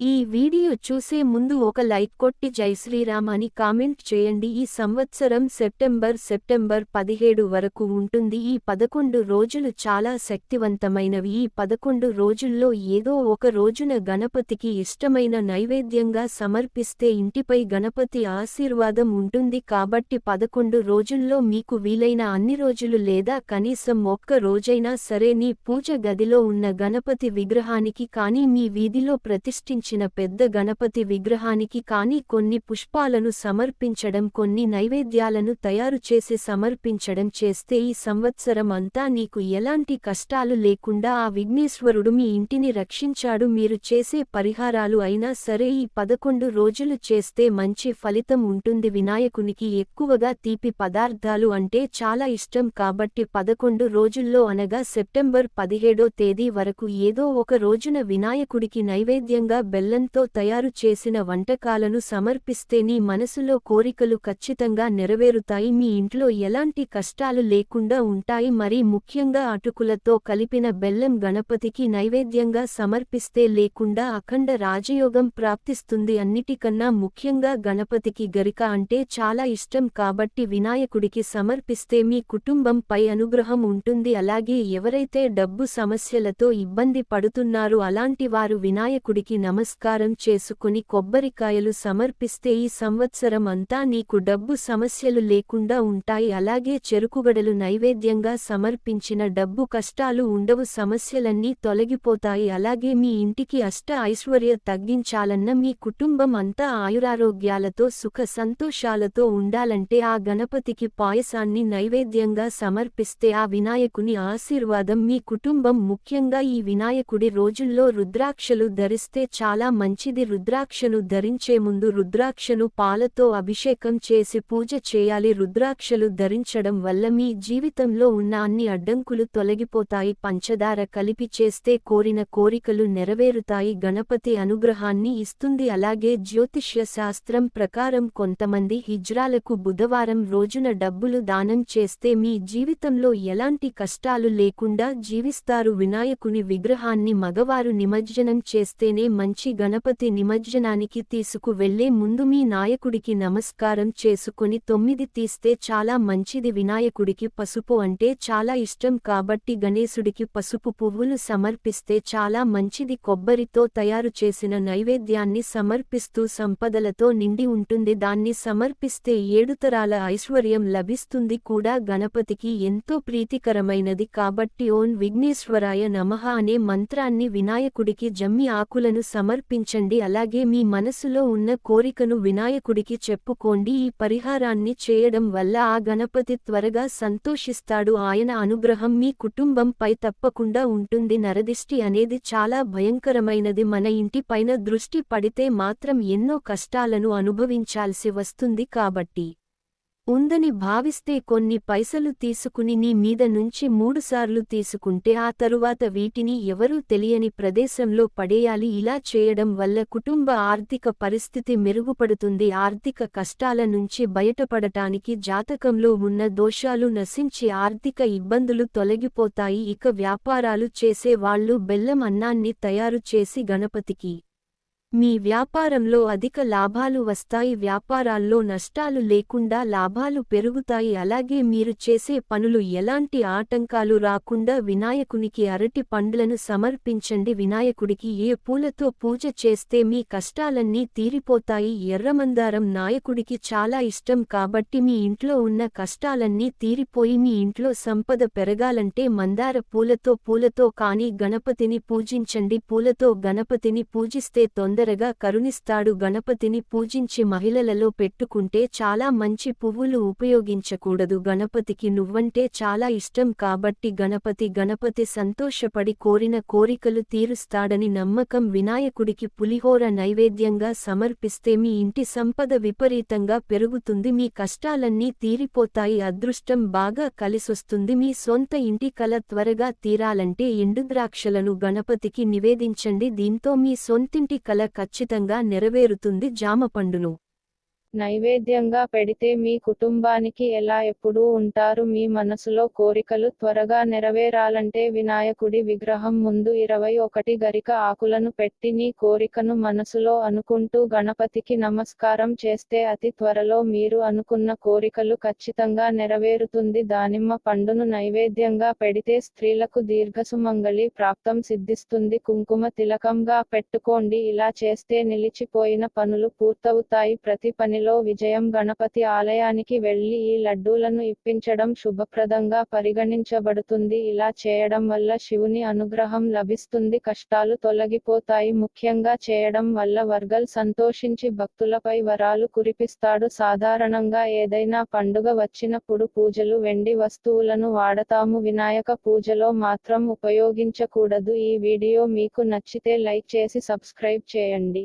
ఈ వీడియో చూసే ముందు ఒక లైక్ కొట్టి జై శ్రీరామ్ అని కామెంట్ చేయండి. ఈ సంవత్సరం సెప్టెంబర్ సెప్టెంబర్ పదిహేడు వరకు ఉంటుంది. ఈ పదకొండు రోజులు చాలా శక్తివంతమైనవి. ఈ పదకొండు రోజుల్లో ఏదో ఒక రోజున గణపతికి ఇష్టమైన నైవేద్యంగా సమర్పిస్తే ఇంటిపై గణపతి ఆశీర్వాదం ఉంటుంది. కాబట్టి పదకొండు రోజుల్లో మీకు వీలైన అన్ని రోజులు లేదా కనీసం ఒక్క రోజైనా సరే నీ పూజ గదిలో ఉన్న గణపతి విగ్రహానికి కానీ మీ వీధిలో ప్రతిష్ఠించిన పెద్ద గణపతి విగ్రహానికి కానీ కొన్ని పుష్పాలను సమర్పించడం కొన్ని నైవేద్యాలను తయారు చేసి సమర్పించడం చేస్తే ఈ సంవత్సరం అంతా నీకు ఎలాంటి కష్టాలు లేకుండా ఆ విఘ్నేశ్వరుడు మీ ఇంటిని రక్షించాడు. మీరు చేసే పరిహారాలు అయినా సరే ఈ పదకొండు రోజులు చేస్తే మంచి ఫలితం ఉంటుంది. వినాయకునికి ఎక్కువగా తీపి పదార్థాలు అంటే చాలా ఇష్టం. కాబట్టి పదకొండు రోజుల్లో అనగా సెప్టెంబర్ పదిహేడో తేదీ వరకు ఏదో ఒక రోజున వినాయకుడికి నైవేద్యంగా బెల్లంతో తయారు చేసిన వంటకాలను సమర్పిస్తే నీ మనసులో కోరికలు ఖచ్చితంగా నెరవేరుతాయి. మీ ఇంట్లో ఎలాంటి కష్టాలు లేకుండా ఉంటాయి. మరి ముఖ్యంగా అటుకులతో కలిపిన బెల్లం గణపతికి నైవేద్యంగా సమర్పిస్తే లేకుండా అఖండ రాజయోగం ప్రాప్తిస్తుంది. అన్నిటికన్నా ముఖ్యంగా గణపతికి గరిక అంటే చాలా ఇష్టం కాబట్టి వినాయకుడికి సమర్పిస్తే మీ కుటుంబంపై అనుగ్రహం ఉంటుంది. అలాగే ఎవరైతే డబ్బు సమస్యలతో ఇబ్బంది పడుతున్నారో అలాంటి వారు వినాయకుడికి నమస్కారం చేసుకుని కొబ్బరికాయలు సమర్పిస్తే ఈ సంవత్సరం అంతా నీకు డబ్బు సమస్యలు లేకుండా ఉంటాయి. అలాగే చెరుకుగడలు నైవేద్యంగా సమర్పించిన డబ్బు కష్టాలు ఉండవు సమస్యలన్నీ తొలగిపోతాయి. అలాగే మీ ఇంటికి అష్ట ఐశ్వర్య తగ్గించాలన్న మీ కుటుంబం అంతా ఆయురారోగ్యాలతో సుఖ సంతోషాలతో ఉండాలంటే ఆ గణపతికి పాయసాన్ని నైవేద్యంగా సమర్పిస్తే ఆ వినాయకుని ఆశీర్వాదం మీ కుటుంబం ముఖ్యంగా ఈ వినాయకుడి రోజుల్లో రుద్రాక్షలు ధరిస్తే చాలా. మంచిది. రుద్రాక్షను ధరించే ముందు రుద్రాక్షను పాలతో అభిషేకం చేసి పూజ చేయాలి. రుద్రాక్షలు ధరించడం వల్ల మీ జీవితంలో ఉన్న అన్ని అడ్డంకులు తొలగిపోతాయి. పంచదార కలిపి చేస్తే కోరిన కోరికలు నెరవేరుతాయి. గణపతి అనుగ్రహాన్ని ఇస్తుంది. అలాగే జ్యోతిష్య శాస్త్రం ప్రకారం కొంతమంది హిజ్రాలకు బుధవారం రోజున డబ్బులు దానం చేస్తే మీ జీవితంలో ఎలాంటి కష్టాలు లేకుండా జీవిస్తారు. వినాయకుని విగ్రహాన్ని మగవారు నిమజ్జనం చేస్తేనే మంచి గణపతి నిమజ్జనానికి తీసుకు వెళ్ళే ముందు మీ నాయకుడికి నమస్కారం చేసుకుని తొమ్మిది తీస్తే చాలా మంచిది. వినాయకుడికి పసుపు అంటే చాలా ఇష్టం కాబట్టి గణేశుడికి పసుపు పువ్వులు సమర్పిస్తే చాలా మంచిది. కొబ్బరితో తయారు చేసిన నైవేద్యాన్ని సమర్పిస్తూ సంపదలతో నిండి ఉంటుంది. దాన్ని సమర్పిస్తే ఏడుతరాల ఐశ్వర్యం లభిస్తుంది కూడా. గణపతికి ఎంతో ప్రీతికరమైనది కాబట్టి ఓన్ విఘ్నేశ్వరాయ నమః అనే మంత్రాన్ని వినాయకుడికి జమ్మి ఆకులను సమర్పించండి. అలాగే మీ మనసులో ఉన్న కోరికను వినాయకుడికి చెప్పుకోండి. ఈ పరిహారాన్ని చేయడం వల్ల ఆ గణపతి త్వరగా సంతోషిస్తాడు. ఆయన అనుగ్రహం మీ కుటుంబంపై తప్పకుండా ఉంటుంది. నరదిష్టి అనేది చాలా భయంకరమైనది. మన ఇంటి పైన దృష్టి పడితే మాత్రం ఎన్నో కష్టాలను అనుభవించాల్సి వస్తుంది కాబట్టి. ఉందని భావిస్తే కొన్ని పైసలు తీసుకుని నీ మీద నుంచి మూడుసార్లు తీసుకుంటే ఆ తరువాత వీటిని ఎవరూ తెలియని ప్రదేశంలో పడేయాలి. ఇలా చేయడం వల్ల కుటుంబ ఆర్థిక పరిస్థితి మెరుగుపడుతుంది. ఆర్థిక కష్టాల నుంచి బయటపడటానికి జాతకంలో ఉన్న దోషాలు నశించి ఆర్థిక ఇబ్బందులు తొలగిపోతాయి. ఇక వ్యాపారాలు చేసే వాళ్ళు బెల్లం అన్నాన్ని తయారు చేసి గణపతికి మీ వ్యాపారంలో అధిక లాభాలు వస్తాయి వ్యాపారాల్లో నష్టాలు లేకుండా లాభాలు పెరుగుతాయి. అలాగే మీరు చేసే పనులు ఎలాంటి ఆటంకాలు రాకుండా వినాయకునికి అరటి పండ్లను సమర్పించండి. వినాయకుడికి ఏ పూలతో పూజ చేస్తే మీ కష్టాలన్నీ తీరిపోతాయి. ఎర్రమందారం నాయకుడికి చాలా ఇష్టం కాబట్టి మీ ఇంట్లో ఉన్న కష్టాలన్నీ తీరిపోయి మీ ఇంట్లో సంపద పెరగాలంటే మందార పూలతో పూలతో కానీ గణపతిని పూజించండి. పూలతో గణపతిని పూజిస్తే తొందర తొందరగా కరుణిస్తాడు గణపతిని పూజించి మహిళలలో పెట్టుకుంటే చాలా మంచి పువ్వులు ఉపయోగించకూడదు. గణపతికి నువ్వంటే చాలా ఇష్టం కాబట్టి గణపతి గణపతి సంతోషపడి కోరిన కోరికలు తీరుస్తాడని నమ్మకం వినాయకుడికి పులిహోర నైవేద్యంగా సమర్పిస్తే మీ ఇంటి సంపద విపరీతంగా పెరుగుతుంది. మీ కష్టాలన్నీ తీరిపోతాయి. అదృష్టం బాగా కలిసొస్తుంది. మీ సొంత ఇంటి కల త్వరగా తీరాలంటే ఎండుద్రాక్షలను గణపతికి నివేదించండి. దీంతో మీ సొంతింటి కల ఖచ్చితంగా నెరవేరుతుంది జామపండును నైవేద్యంగా పెడితే మీ కుటుంబానికి ఎలా ఎప్పుడూ ఉంటారు? మీ మనసులో కోరికలు త్వరగా నెరవేరాలంటే వినాయకుడి విగ్రహం ముందు ఇరవై ఒకటి గరిక ఆకులను పెట్టి నీ కోరికను మనసులో అనుకుంటూ గణపతికి నమస్కారం చేస్తే అతి త్వరలో మీరు అనుకున్న కోరికలు ఖచ్చితంగా నెరవేరుతుంది. దానిమ్మ పండును నైవేద్యంగా పెడితే స్త్రీలకు దీర్ఘసుమంగళి ప్రాప్తం సిద్ధిస్తుంది. కుంకుమ తిలకంగా పెట్టుకోండి. ఇలా చేస్తే నిలిచిపోయిన పనులు పూర్తవుతాయి. ప్రతి పనిలో విజయం గణపతి ఆలయానికి వెళ్ళి ఈ లడ్డూలను ఇప్పించడం శుభప్రదంగా పరిగణించబడుతుంది. ఇలా చేయడం వల్ల శివుని అనుగ్రహం లభిస్తుంది. కష్టాలు తొలగిపోతాయి. ముఖ్యంగా చేయడం వల్ల వర్గల్ సంతోషించి భక్తులపై వరాలు కురిపిస్తాడు. సాధారణంగా ఏదైనా పండుగ వచ్చినప్పుడు పూజలు వెండి వస్తువులను వాడతాము. వినాయక పూజలో మాత్రం ఉపయోగించకూడదు. ఈ వీడియో మీకు నచ్చితే లైక్ చేసి సబ్స్క్రైబ్ చేయండి.